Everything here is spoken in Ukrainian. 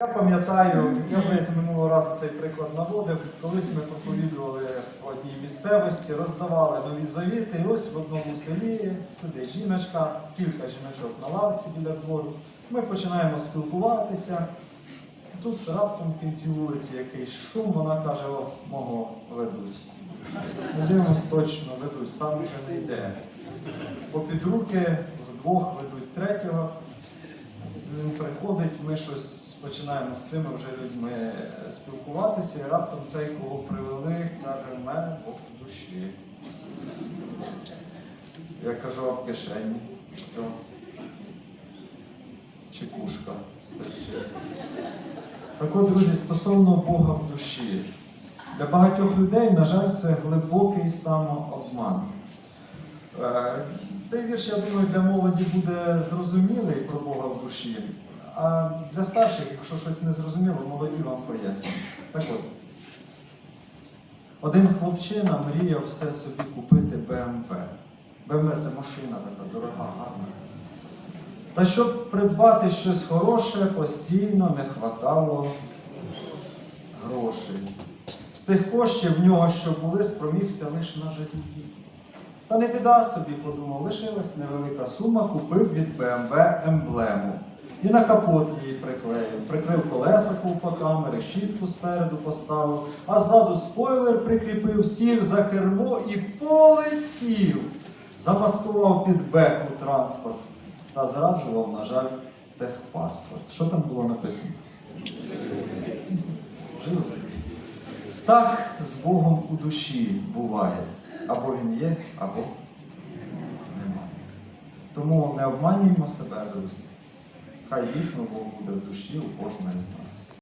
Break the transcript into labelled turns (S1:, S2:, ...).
S1: Я пам'ятаю, я здається, минулого разу цей приклад наводив. Колись ми проповідували в одній місцевості, роздавали нові завіти, і ось в одному селі сидить жіночка, кілька жіночок на лавці біля двору. Ми починаємо спілкуватися. Тут раптом в кінці вулиці якийсь шум, вона каже, о, мого ведуть. Дивимось точно, ведуть, сам вже не йде. Попід руки вдвох ведуть третього. Він приходить, ми щось починаємо з цими вже людьми спілкуватися, і раптом цей, кого привели, каже, в мене Бог в душі. Я кажу, а в кишені що? Чекушка стерчить. Так от, друзі, стосовно Бога в душі. Для багатьох людей, на жаль, це глибокий самообман. Е, Цей вірш, я думаю, для молоді буде зрозумілий про Бога в душі. А для старших, якщо щось не зрозуміло, молоді вам поясню. Так от. Один хлопчина мріяв все собі купити БМВ. БМВ це машина така дорога, гарна. Та щоб придбати щось хороше, постійно не хватало грошей. З тих коштів в нього, що були, спромігся лише на житлі. Та не біда собі, подумав, лишилась невелика сума, купив від BMW емблему. І на капот її приклеїв. Прикрив колеса ковпаками, решітку спереду поставив, а ззаду спойлер прикріпив, сів за кермо і полетів. Замаскував під беху транспорт та зраджував, на жаль, техпаспорт. Що там було написано? Так з Богом у душі буває. Або він є, або немає. Тому не обманюємо себе, друзі. Хай дійсно Бог буде в душі у кожного з нас.